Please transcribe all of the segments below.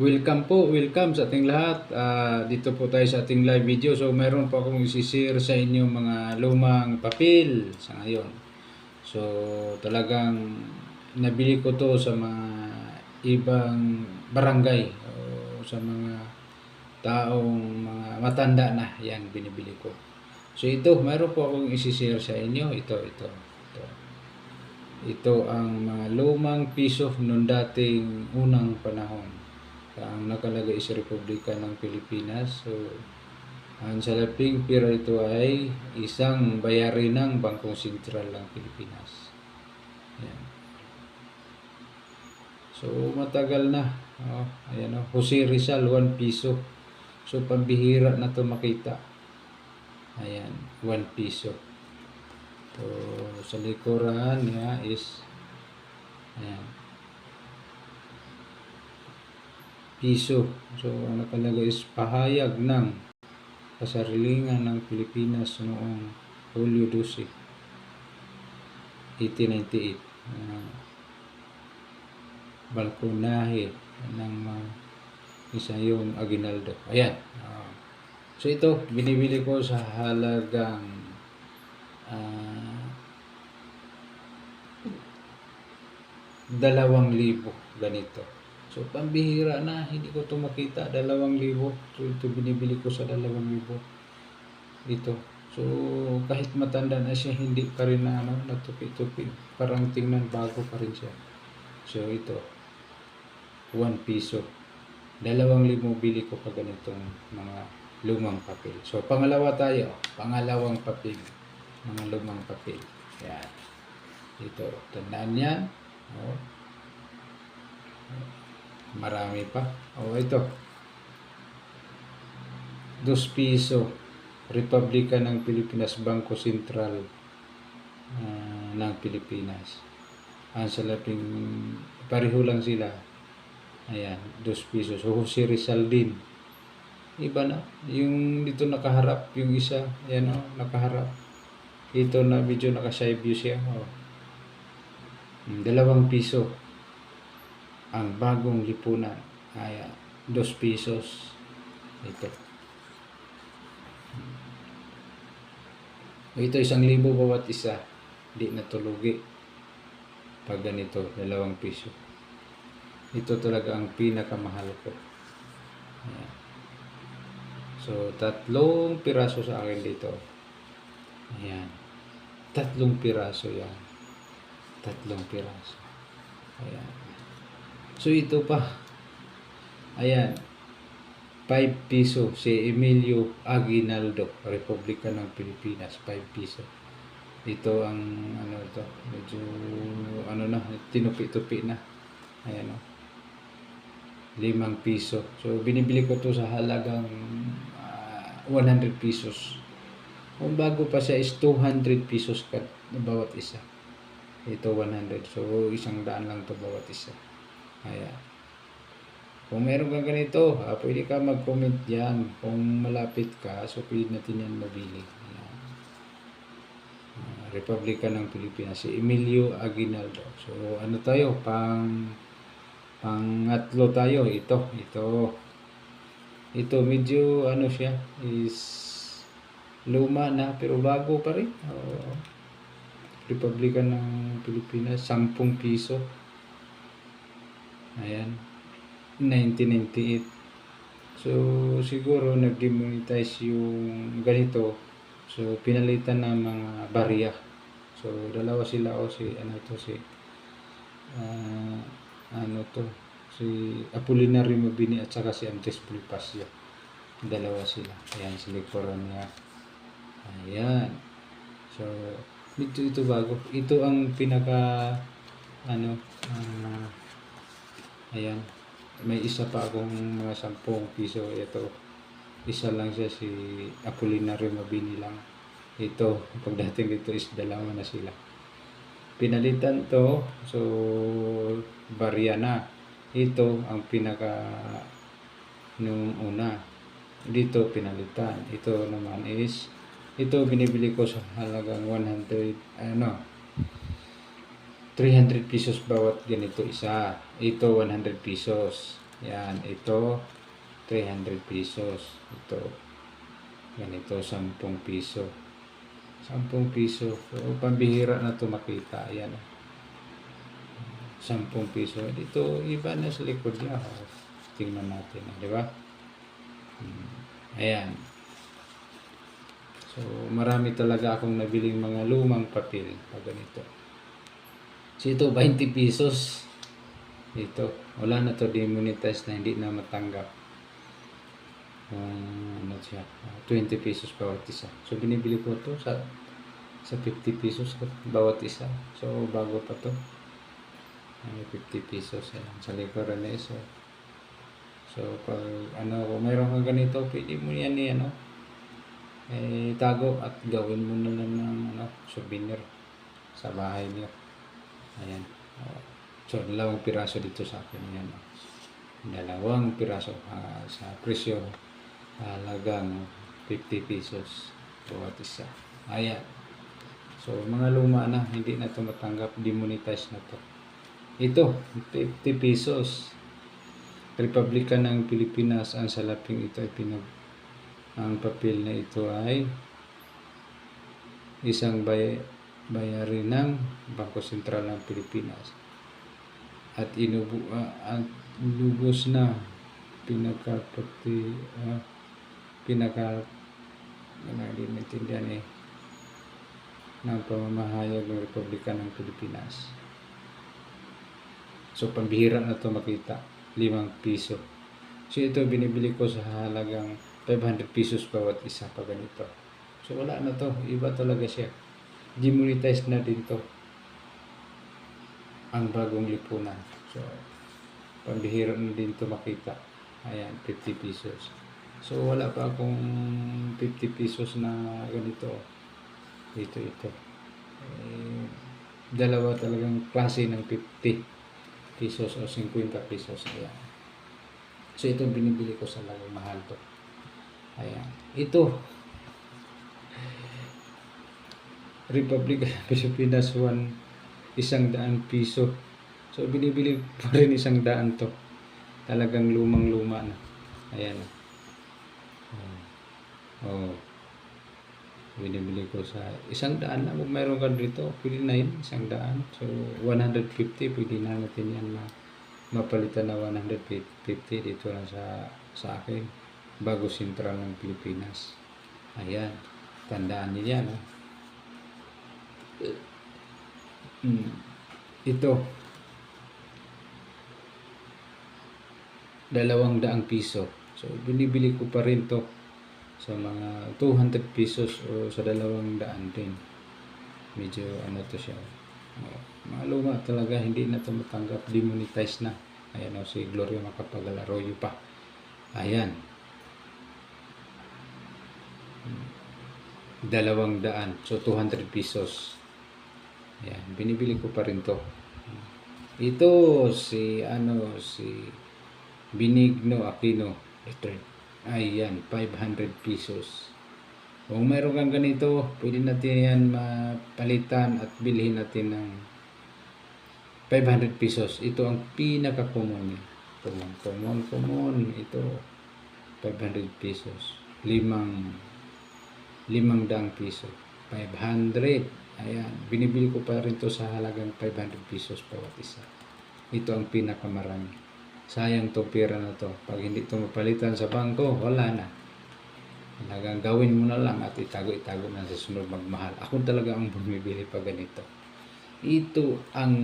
Welcome po, welcome sa ating lahat. Ah, dito po tayo sa ating live video. So, meron po akong isi-share sa inyo mga lumang papel sa ngayon. So, talagang nabili ko to sa mga ibang barangay o sa mga taong mga matanda na. Yan, binibili ko. So, ito, meron po akong isi-share sa inyo. Ito, ito, ito. Ito ang mga lumang piso noong dating unang panahon ang nakalagay sa Republika ng Pilipinas. So, ang salaping pira ito ay isang bayari ng Bangkong Sentral ng Pilipinas. Yan. So, matagal na. Oh, ayan oh. Jose Rizal, 1 piso. So, pambihira na to makita. Ayan, 1 piso. So, sa likuran niya is ayan, piso. So, ang nakalagay is pahayag ng kasarilingan ng Pilipinas noong Hulyo 12, 1898. Uh, balkonahe ng uh, isa yung Aguinaldo. Ayan. Uh, so, ito, binibili ko sa halagang uh, dalawang libo ganito. So, pambihira na, hindi ko ito makita, dalawang libo. So, ito binibili ko sa dalawang libo. Ito. So, kahit matanda na siya, hindi pa rin na, ano, natupi-tupi. Parang tingnan bago pa rin siya. So, ito. 1 piso. Dalawang libo bili ko pa ganitong mga lumang papel. So, pangalawa tayo. Pangalawang papel. Mga lumang papel. Yan. Ito. Tandaan yan. Oh. Marami pa. Oh, ito. Dos piso. Republika ng Pilipinas, Bangko Sentral uh, ng Pilipinas. Ang salaping, pareho lang sila. Ayan, dos piso. So, Jose Rizal din. Iba na. Yung dito nakaharap, yung isa, ayan o, oh, nakaharap. Ito na medyo naka-side view siya. Oh. Dalawang piso ang bagong lipunan ay 2 pesos ito. Ito isang libo bawat isa? Di natulugi pag ganito dalawang piso. Ito talaga ang pinakamahal ko. Ayan. so tatlong piraso sa akin dito. Ayan. Tatlong piraso yan. Tatlong piraso. Ayan So ito pa. Ayan. 5 piso si Emilio Aguinaldo, Republika ng Pilipinas, 5 piso. Ito ang ano ito, medyo ano na, tinupi-tupi na. Ayan o. 5 piso. So binibili ko to sa halagang uh, ah, 100 pesos. Kung bago pa siya is 200 pesos ka bawat isa. Ito 100. So isang daan lang to bawat isa. Ayan. Kung meron kang ganito, ah, pwede ka mag-comment yan. Kung malapit ka, so pwede natin yan mabili. Ayan. Uh, Republika ng Pilipinas, si Emilio Aguinaldo. So, ano tayo? Pang pangatlo tayo. Ito, ito. Ito, medyo ano siya, is luma na, pero bago pa rin. Uh, Republika ng Pilipinas, 10 piso. Ayan. 1998. So, siguro nag-demonetize yung ganito. So, pinalitan ng mga barya. So, dalawa sila o si, ano to, si, uh, ano to, si Apolinario Mabini at saka si Antes Bonifacio. Dalawa sila. Ayan, si likuran niya. Ayan. So, ito, ito bago. Ito ang pinaka, ano, uh, Ayan. May isa pa akong mga 10 piso. Ito. Isa lang siya si Apolinario Mabini lang. Ito. Pagdating dito is dalawa na sila. Pinalitan to. So, barya na. Ito ang pinaka nung una. Dito pinalitan. Ito naman is ito binibili ko sa halagang 100 ano 300 pesos bawat ganito isa. Ito 100 pesos. Yan, ito 300 pesos. Ito ganito 10 piso. 10 piso. So, pambihira na to makita. Ayan. 10 piso. Dito, iba na sa likod niya. Oh, Tingnan natin. Di ba? Hmm. Ayan. So, marami talaga akong nabiling mga lumang papel pag ganito. Ito, 20 pesos. Ito, wala na to demonetize na hindi na matanggap. Ah, ano siya? Ah, 20 pesos bawat isa. So, binibili ko to sa sa 50 pesos bawat isa. So, bago pa to. Ay, 50 pesos. Ayan, sa likuran na iso. So, pag ano, kung mayroon kang ganito, pwede mo yan eh, ano, eh, tago at gawin mo na lang ng ano, souvenir sa bahay niyo. Ayan. So, dalawang piraso dito sa akin. Ayan. Dalawang piraso ah, sa presyo halagang 50 pesos bawat isa. Ayan. So, mga luma na, hindi na ito matanggap, demonetize na to. Ito, 50 pesos. Republika ng Pilipinas, ang salaping ito ay pinag ang papel na ito ay isang bay bayari ng Bangko Sentral ng Pilipinas at inubu ah, at lubos na pinakapati ah, pinaka ano eh ng pamamahayag ng Republika ng Pilipinas. So, pambihira na to makita. Limang piso. So, ito binibili ko sa halagang 500 pesos bawat isa pa ganito. So, wala na to. Iba talaga siya. Demonetize na din to. Ang bagong lipunan. So, pambihira na din to makita. Ayan, 50 pesos. So, wala pa akong 50 pesos na ganito. Ito, ito. Eh, dalawa talagang klase ng 50 pesos o 50 pesos. Ayan. So, ito binibili ko sa lagang mahal to. Ayan. Ito. Republic of Pilipinas 1 isang daan piso. So, binibili pa rin isang daan to. Talagang lumang-luma na. Ayan. Oh. oh. Binibili ko sa isang daan na. Kung mayroon ka dito, pwede na yun. Isang daan. So, 150, pwede na natin yan ma mapalitan na 150 dito lang sa sa akin bago sentral ng Pilipinas ayan tandaan niyo yan oh. Mm. ito. Dalawang daang piso. So binibili ko pa rin to sa mga 200 pesos o sa dalawang daan din. Medyo ano to siya. Oh, mga talaga hindi na to matanggap. Demonetize na. Ayan o si Gloria Macapagal-Arroyo pa. Ayan. Dalawang daan. So 200 pesos ayan binibili ko pa rin to. Ito si ano si Benigno Aquino. Ito ayan 500 pesos. Kung mayroon kang ganito pwede natin yan mapalitan at bilhin natin ng 500 pesos. Ito ang pinaka common niya. Common common common. Ito 500 pesos. Limang limang daang piso 500 ayan binibili ko pa rin to sa halagang 500 pesos bawat isa. Ito ang pinakamarami. Sayang to pera na to. Pag hindi to mapalitan sa bangko wala na. Talagang gawin mo na lang at itago-itago na sa sunod magmahal. Ako talaga ang bumibili pa ganito. Ito ang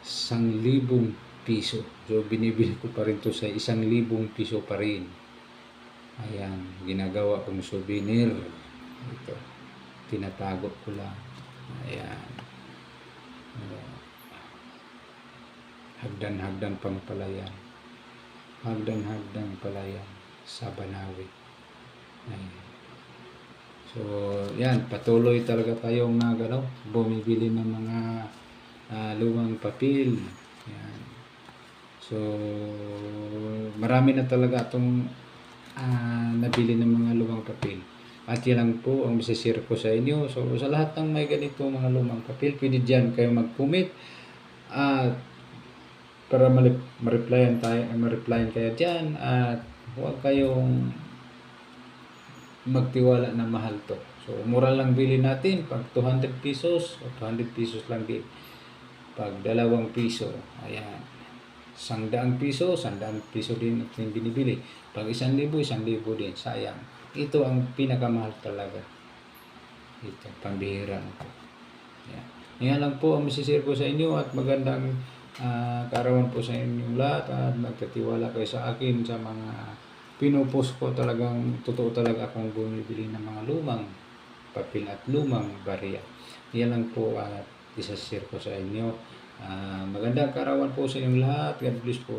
isang libong piso. So binibili ko pa rin to sa isang libong piso pa rin ayan ginagawa kong souvenir. Ito tinatago ko lang. Ayan. Hagdan-hagdan pang palayan hagdan-hagdan palayan sa Banawi ayan. So, yan, patuloy talaga tayong nagalaw, bumibili ng mga ah, lumang papel. Yan. So, marami na talaga itong ah, nabili ng mga lumang papel. At yan po ang masisir ko sa inyo. So, sa lahat ng may ganito mga lumang papel, pwede dyan kayo mag-comment at para ma-replyan tayo, ma-replyan kayo dyan at huwag kayong magtiwala na mahal to. So, mura lang bili natin pag 200 pesos o 200 pesos lang din. Pag dalawang piso, ayan. Sangdaang piso, sangdaang piso din yung binibili. Pag isang libo, isang libo din. Sayang. Ito ang pinakamahal talaga. Ito, pambihira na po. Yan. Yan lang po ang masisir ko sa inyo at magandang ah, kaarawan po sa inyong lahat at magkatiwala kayo sa akin sa mga pinupost ko talagang totoo talaga akong bumibili ng mga lumang papel at lumang barya. Yan lang po at isashare ko sa inyo. Ah, magandang kaarawan po sa inyong lahat. God bless po.